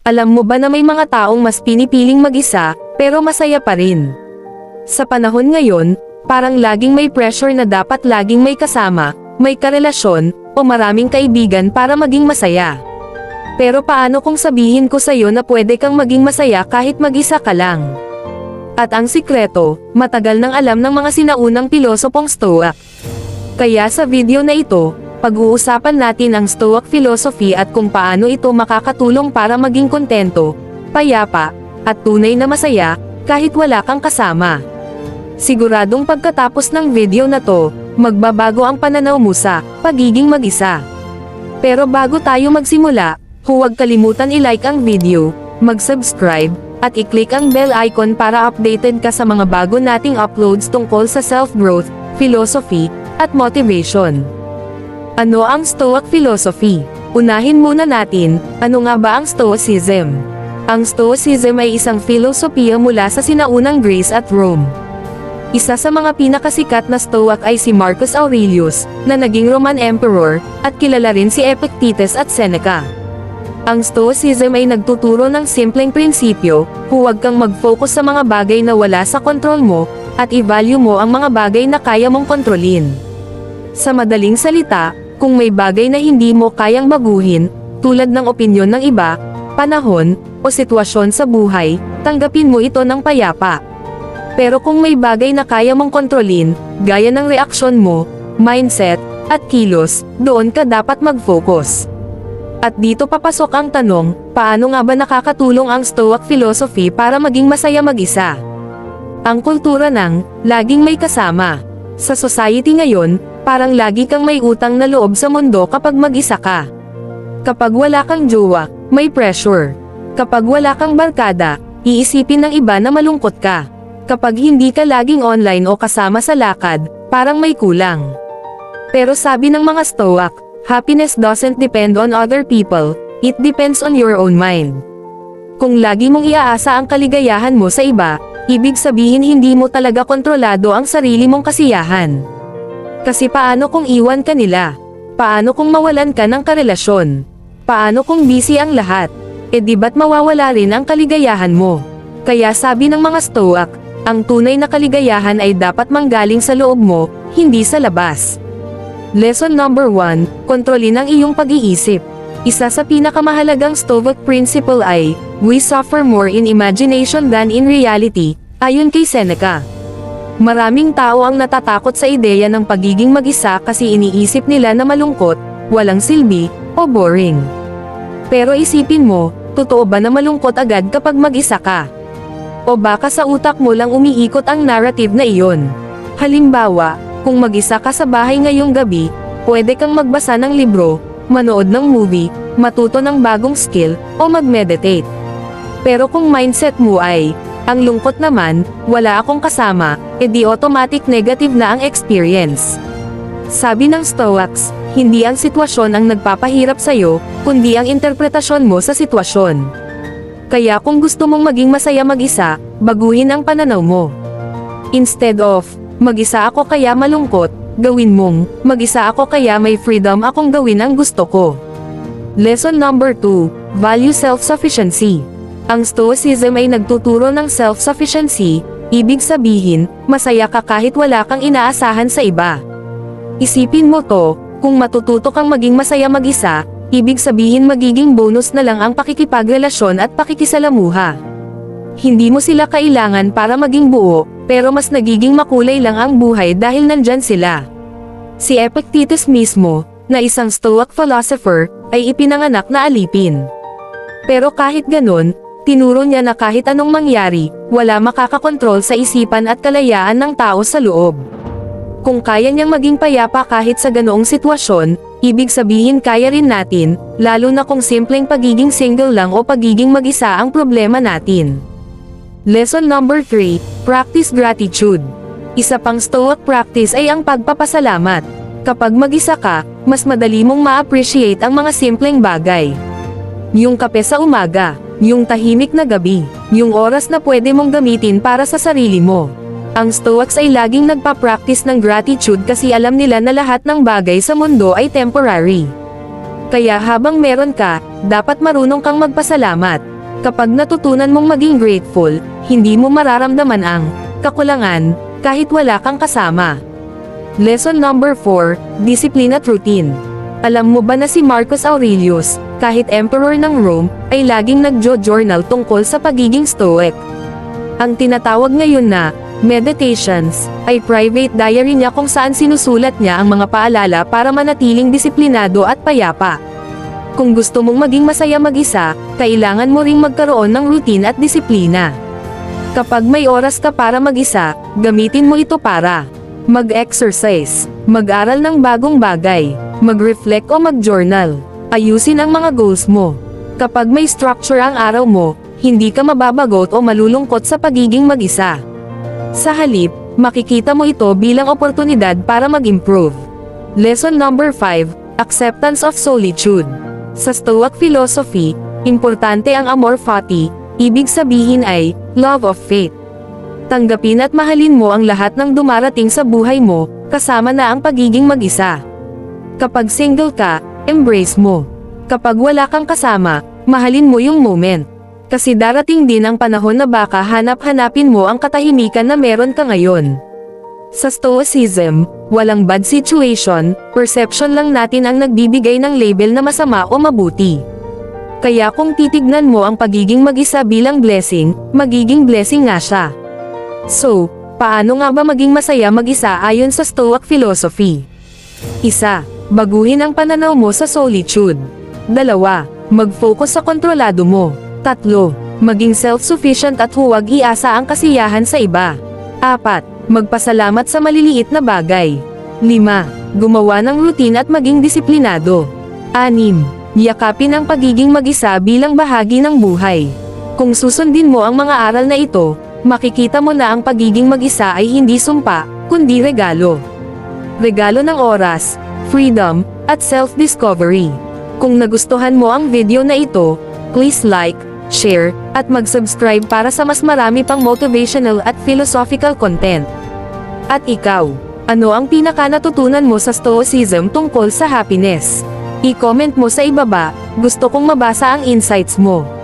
Alam mo ba na may mga taong mas pinipiling mag-isa, pero masaya pa rin? Sa panahon ngayon, parang laging may pressure na dapat laging may kasama, may karelasyon, o maraming kaibigan para maging masaya. Pero paano kung sabihin ko sa'yo na pwede kang maging masaya kahit mag-isa ka lang? At ang sikreto, matagal nang alam ng mga sinaunang pilosopong Stoic. Kaya sa video na ito, pag-uusapan natin ang Stoic philosophy at kung paano ito makakatulong para maging kontento, payapa, at tunay na masaya, kahit wala kang kasama. Siguradong pagkatapos ng video na to, magbabago ang pananaw mo sa pagiging mag-isa. Pero bago tayo magsimula, huwag kalimutan i-like ang video, mag-subscribe, at i-click ang bell icon para updated ka sa mga bago nating uploads tungkol sa self-growth, philosophy, at motivation. Ano ang Stoic philosophy? Unahin muna natin, ano nga ba ang Stoicism? Ang Stoicism ay isang filosofiya mula sa sinaunang Greece at Rome. Isa sa mga pinakasikat na Stoic ay si Marcus Aurelius, na naging Roman Emperor, at kilala rin si Epictetus at Seneca. Ang Stoicism ay nagtuturo ng simpleng prinsipyo, huwag kang mag-focus sa mga bagay na wala sa kontrol mo, at i-value mo ang mga bagay na kaya mong kontrolin. Sa madaling salita, kung may bagay na hindi mo kayang baguhin, tulad ng opinyon ng iba, panahon, o sitwasyon sa buhay, tanggapin mo ito ng payapa. Pero kung may bagay na kaya mong kontrolin, gaya ng reaksyon mo, mindset, at kilos, doon ka dapat mag-focus. At dito papasok ang tanong, paano nga ba nakakatulong ang Stoic philosophy para maging masaya mag-isa? Ang kultura ng, laging may kasama. Sa society ngayon, parang lagi kang may utang na loob sa mundo kapag mag-isa ka. Kapag wala kang jowa, may pressure. Kapag wala kang barkada, iisipin ng iba na malungkot ka. Kapag hindi ka laging online o kasama sa lakad, parang may kulang. Pero sabi ng mga Stoic, happiness doesn't depend on other people, it depends on your own mind. Kung lagi mong iaasa ang kaligayahan mo sa iba, ibig sabihin hindi mo talaga kontrolado ang sarili mong kasiyahan. Kasi paano kung iwan ka nila? Paano kung mawalan ka ng karelasyon? Paano kung busy ang lahat? E di ba't mawawala rin ang kaligayahan mo? Kaya sabi ng mga Stoic, ang tunay na kaligayahan ay dapat manggaling sa loob mo, hindi sa labas. Lesson number 1, kontrolin ang iyong pag-iisip. Isa sa pinakamahalagang Stoic principle ay, we suffer more in imagination than in reality, ayon kay Seneca. Maraming tao ang natatakot sa ideya ng pagiging mag-isa kasi iniisip nila na malungkot, walang silbi, o boring. Pero isipin mo, totoo ba na malungkot agad kapag mag-isa ka? O baka sa utak mo lang umiikot ang narrative na iyon? Halimbawa, kung mag-isa ka sa bahay ngayong gabi, pwede kang magbasa ng libro, manood ng movie, matuto ng bagong skill, o mag-meditate. Pero kung mindset mo ay, ang lungkot naman, wala akong kasama, edi automatic negative na ang experience. Sabi ng Stoics, hindi ang sitwasyon ang nagpapahirap sa'yo, kundi ang interpretasyon mo sa sitwasyon. Kaya kung gusto mong maging masaya mag-isa, baguhin ang pananaw mo. Instead of, mag-isa ako kaya malungkot, gawin mong, mag-isa ako kaya may freedom akong gawin ang gusto ko. Lesson number 2, Value Self-Sufficiency. Ang Stoicism ay nagtuturo ng self-sufficiency, ibig sabihin, masaya ka kahit wala kang inaasahan sa iba. Isipin mo to, kung matututo kang maging masaya mag-isa, ibig sabihin magiging bonus na lang ang pakikipagrelasyon at pakikisalamuha. Hindi mo sila kailangan para maging buo, pero mas nagiging makulay lang ang buhay dahil nandyan sila. Si Epictetus mismo, na isang Stoic philosopher, ay ipinanganak na alipin. Pero kahit ganun, tinuro niya na kahit anong mangyari, wala makakakontrol sa isipan at kalayaan ng tao sa loob. Kung kaya niyang maging payapa kahit sa ganoong sitwasyon, ibig sabihin kaya rin natin, lalo na kung simpleng pagiging single lang o pagiging mag-isa ang problema natin. Lesson number 3, Practice Gratitude. Isa pang Stoic practice ay ang pagpapasalamat. Kapag mag-isa ka, mas madali mong ma-appreciate ang mga simpleng bagay. Yung kape sa umaga, yung tahimik na gabi, yung oras na pwede mong gamitin para sa sarili mo. Ang Stoics ay laging nagpa-practice ng gratitude kasi alam nila na lahat ng bagay sa mundo ay temporary. Kaya habang meron ka, dapat marunong kang magpasalamat. Kapag natutunan mong maging grateful, hindi mo mararamdaman ang kakulangan kahit wala kang kasama. Lesson number 4, Discipline at Routine. Alam mo ba na si Marcus Aurelius, kahit emperor ng Rome, ay laging nagjo-journal tungkol sa pagiging stoic. Ang tinatawag ngayon na meditations ay private diary niya kung saan sinusulat niya ang mga paalala para manatiling disiplinado at payapa. Kung gusto mong maging masaya mag-isa, kailangan mo ring magkaroon ng routine at disiplina. Kapag may oras ka para mag-isa, gamitin mo ito para mag-exercise, mag-aral ng bagong bagay, mag-reflect o mag-journal, ayusin ang mga goals mo. Kapag may structure ang araw mo, hindi ka mababagot o malulungkot sa pagiging mag-isa. Sa halip, makikita mo ito bilang oportunidad para mag-improve. Lesson number 5, Acceptance of Solitude. Sa Stoic philosophy, importante ang amor fati, ibig sabihin ay, love of faith. Tanggapin at mahalin mo ang lahat ng dumarating sa buhay mo, kasama na ang pagiging mag-isa. Kapag single ka, embrace mo. Kapag wala kang kasama, mahalin mo yung moment. Kasi darating din ang panahon na baka hanap-hanapin mo ang katahimikan na meron ka ngayon. Sa Stoicism, walang bad situation, perception lang natin ang nagbibigay ng label na masama o mabuti. Kaya kung titignan mo ang pagiging mag-isa bilang blessing, magiging blessing nga siya. So, paano nga ba maging masaya mag-isa ayon sa Stoic philosophy? Isa, baguhin ang pananaw mo sa solitude. Dalawa, mag-focus sa kontrolado mo. Tatlo, maging self-sufficient at huwag iasa ang kasiyahan sa iba. Apat, magpasalamat sa maliliit na bagay. Lima, gumawa ng routine at maging disiplinado. Anim, yakapin ang pagiging mag-isa bilang bahagi ng buhay. Kung susundin mo ang mga aral na ito, makikita mo na ang pagiging mag-isa ay hindi sumpa, kundi regalo. Regalo ng oras, freedom, at self-discovery. Kung nagustuhan mo ang video na ito, please like, share, at mag-subscribe para sa mas marami pang motivational at philosophical content. At ikaw, ano ang pinaka natutunan mo sa Stoicism tungkol sa happiness? I-comment mo sa ibaba, gusto kong mabasa ang insights mo.